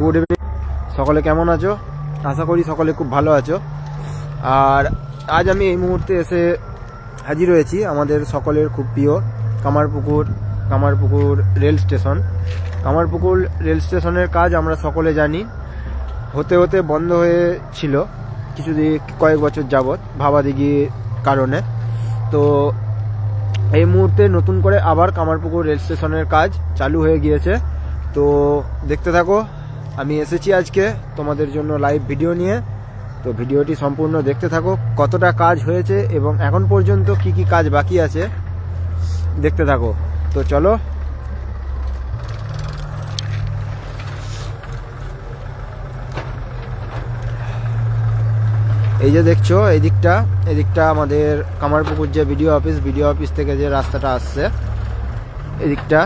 Good evening সকলে কেমন আছো? আশা করি সকলে খুব ভালো আছো। আর আজ আমি এই মুহূর্তে এসে হাজির হয়েছি আমাদের সকলের খুব প্রিয় Kamarpukur Kamarpukur rail station. Kamarpukur rail স্টেশনের কাজ আমরা সকলে জানি। হতে হতে বন্ধ হয়েছিল কিছুদিন, কয়েক বছর যাবৎ ভাবাদিঘি কারণে। তো এই মুহূর্তে নতুন করে আবার কামারপুকুর রেল স্টেশনের কাজ চালু হয়ে গিয়েছে। তো দেখতে থাকো আমি এসেছি আজকে তোমাদের জন্য লাইভ ভিডিও নিয়ে। তো ভিডিওটি সম্পূর্ণ দেখতে থাকো, কতটা কাজ হয়েছে এবং এখন পর্যন্ত কি কি কাজ বাকি আছে দেখতে থাকো। তো চলো। এই যে দেখছ, এদিকটা এদিকটা আমাদের কামারপুকুর যে বিডিও অফিস বিডিও অফিস থেকে যে রাস্তাটা আসছে এই দিকটা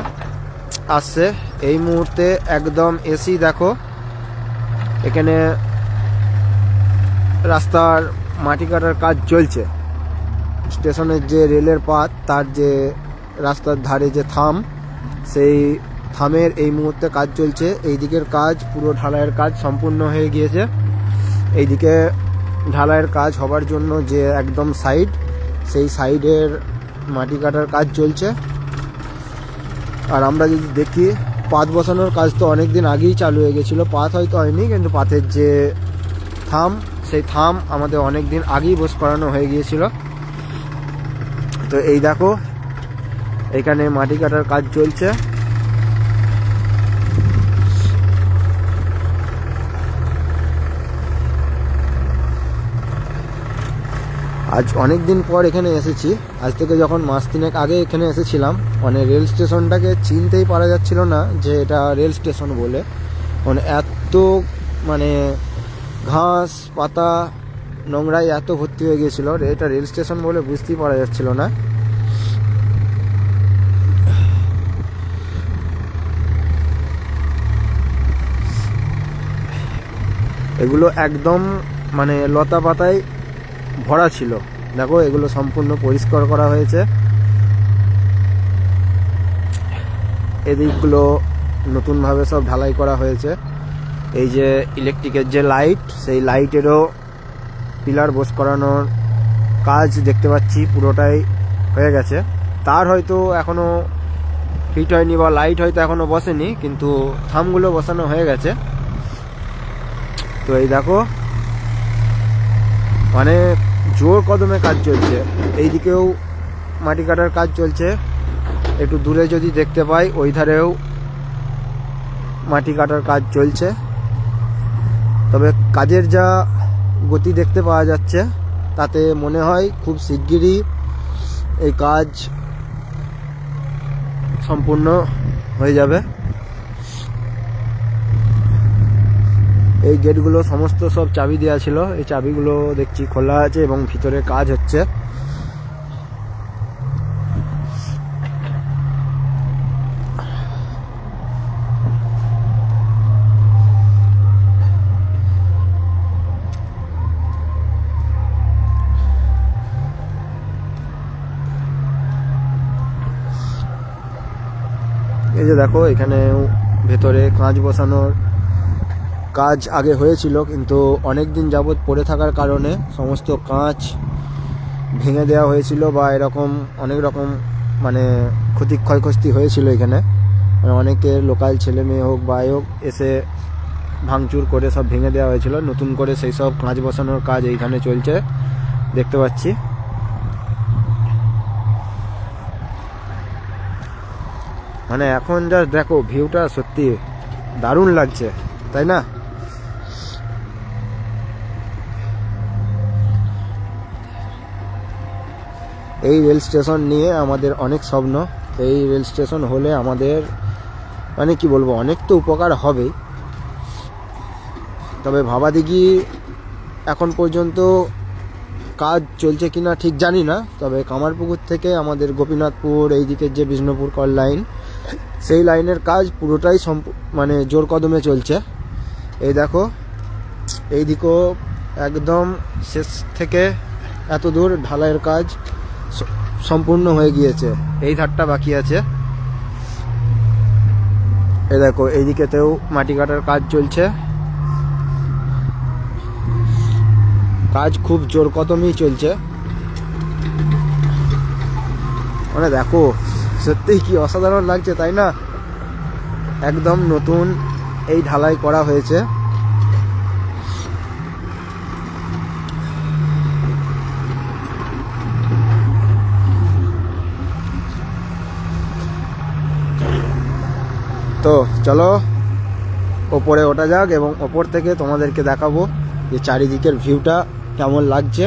আসছে এই মুহূর্তে একদম এসি, দেখো। এখানে রাস্তার মাটি কাটার কাজ চলছে। স্টেশনের যে রেলের পাত তার যে রাস্তার ধারে যে থাম, সেই থামের এই মুহূর্তে কাজ চলছে। এই দিকের কাজ, পুরো ঢালাইয়ের কাজ সম্পূর্ণ হয়ে গিয়েছে। এইদিকে ঢালাইয়ের কাজ হবার জন্য যে একদম সাইড সেই সাইডের মাটি কাটার কাজ চলছে। আর আমরা যদি দেখি, পাত বসানোর কাজ তো অনেক দিন আগেই চালু হয়ে গেছিল। পাত হয়তো হয়নি, কিন্তু পাতের যে থাম, সেই থাম আমাদের অনেক দিন আগেই বস করানো হয়ে গিয়েছিল। তো এই দেখো, এখানে মাটি কাটার কাজ চলছে। আজ অনেক দিন পর এখানে এসেছি। আজ থেকে যখন মাস তিনেক আগে এখানে এসেছিলাম মানে রেল স্টেশনটাকে চিনতেই পারা যাচ্ছিল না যে এটা রেল স্টেশন বলে। মানে এত মানে ঘাস, পাতা নোংরায় এত ভর্তি হয়ে গিয়েছিল। এটা রেল স্টেশন বলে বুঝতেই পারা যাচ্ছিল না। এগুলো একদম মানে লতা পাতায় ভরা ছিল। দেখো, এগুলো সম্পূর্ণ পরিষ্কার করা হয়েছে। এদিকগুলো নতুনভাবে সব ঢালাই করা হয়েছে। এই যে ইলেকট্রিকের যে লাইট সেই লাইটেরও পিলার বোস করানোর কাজ দেখতে পাচ্ছি, পুরোটাই হয়ে গেছে। তার হয়তো এখনও ফিট হয়নি বা লাইট হয়তো এখনও বসেনি, কিন্তু থামগুলো বসানো হয়ে গেছে। তো এই দেখো মানে জোর কদমে কাজ চলছে। এইদিকেও মাটি কাটার কাজ চলছে। একটু দূরে যদি দেখতে পাই, ওই ধারেও মাটি কাটার কাজ চলছে। তবে কাজের যা গতি দেখতে পাওয়া যাচ্ছে, তাতে মনে হয় খুব শিগগিরই এই কাজ সম্পূর্ণ হয়ে যাবে। এই গেটগুলো সমস্ত সব চাবি দেওয়া ছিল। এই চাবিগুলো দেখছি খোলা আছে এবং ভিতরে কাজ হচ্ছে। এই যে দেখো, এখানে ভেতরে কাঁচ বসানোর কাজ আগে হয়েছিল, কিন্তু অনেক দিন যাবৎ পড়ে থাকার কারণে সমস্ত কাঁচ ভেঙে দেওয়া হয়েছিল বা এরকম অনেক রকম মানে ক্ষতি ক্ষয়ক্ষতি হয়েছিল এখানে। মানে অনেকে লোকাল ছেলে মেয়ে হোক বা হোক, এসে ভাঙচুর করে সব ভেঙে দেওয়া হয়েছিল। নতুন করে সেই সব কাঁচ বসানোর কাজ এইখানে চলছে, দেখতে পাচ্ছি। মানে এখন যা দেখো ভিউটা সত্যি দারুণ লাগছে, তাই না? এই রেল স্টেশন নিয়ে আমাদের অনেক স্বপ্ন। এই রেল স্টেশন হলে আমাদের মানে কি বলব, অনেক তো উপকার হবেই। তবে ভাবাদিঘি এখন পর্যন্ত কাজ চলছে কিনা ঠিক জানি না। তবে কামারপুকুর থেকে আমাদের গোপীনাথপুর এই দিকের যে বিষ্ণুপুর কল লাইন, সেই লাইনের কাজ পুরোটাই মানে জোর কদমে চলছে। এই দেখো এই দিকেও একদম শেষ থেকে এত দূর ঢালাইয়ের কাজ। সম্পূর্ণ হয়ে গিয়েছে। এই ধারটা বাকি আছে। এ দেখো, এইদিকেতেও মাটি কাটার কাজ চলছে। কাজ খুব জোর কদমই চলছে। মানে দেখো, সত্যিই কি অসাধারণ লাগছে, তাই না? একদম নতুন এই ঢালাই করা হয়েছে। তো চলো, ওপরে ওটা যাক এবং ওপর থেকে তোমাদেরকে দেখাবো যে চারিদিকের ভিউটা কেমন লাগছে।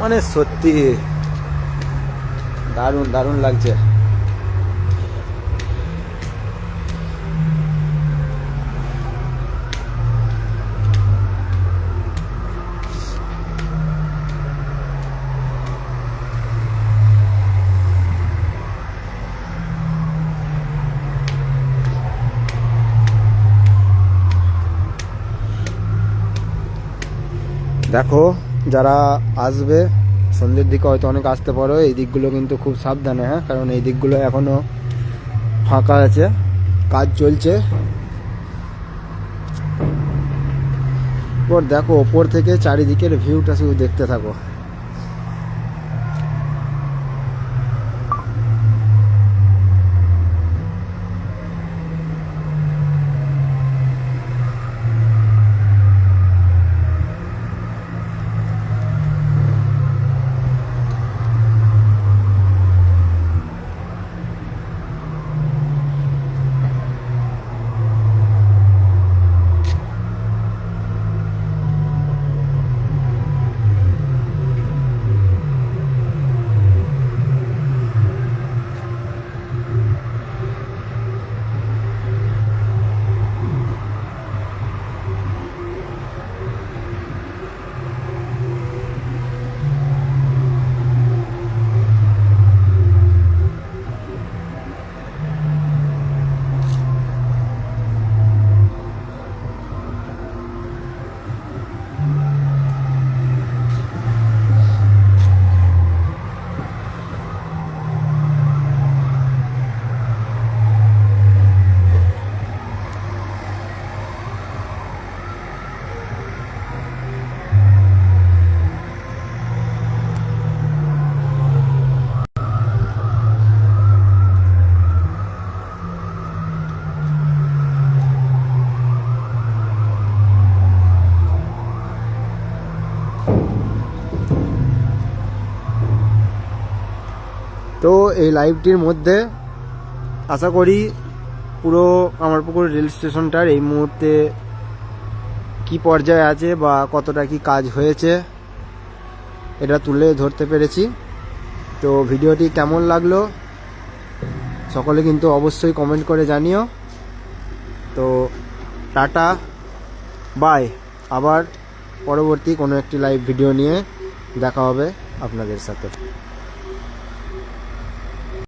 মানে সত্যি দারুণ দারুণ লাগছে। দেখো, যারা আসবে, সন্ধ্যের দিকে হয়তো অনেক আসতে পারো, এই দিকগুলো কিন্তু খুব সাবধানে হ্যাঁ? কারণ এই দিকগুলো এখনও ফাঁকা আছে, কাজ চলছে। এরপর দেখো, ওপর থেকে চারিদিকের ভিউটা শুধু দেখতে থাকো। তো এই লাইভটির মধ্যে আশা করি পুরো কামারপুকুর রেল স্টেশনটার এই মুহূর্তে কি পর্যায়ে আছে বা কতটা কি কাজ হয়েছে, এটা তুলে ধরতে পেরেছি। তো ভিডিওটি কেমন লাগল, সকলে কিন্তু অবশ্যই কমেন্ট করে জানিও। তো টাটা বাই আবার পরবর্তী কোনো একটি লাইভ ভিডিও নিয়ে দেখা হবে আপনাদের সাথে।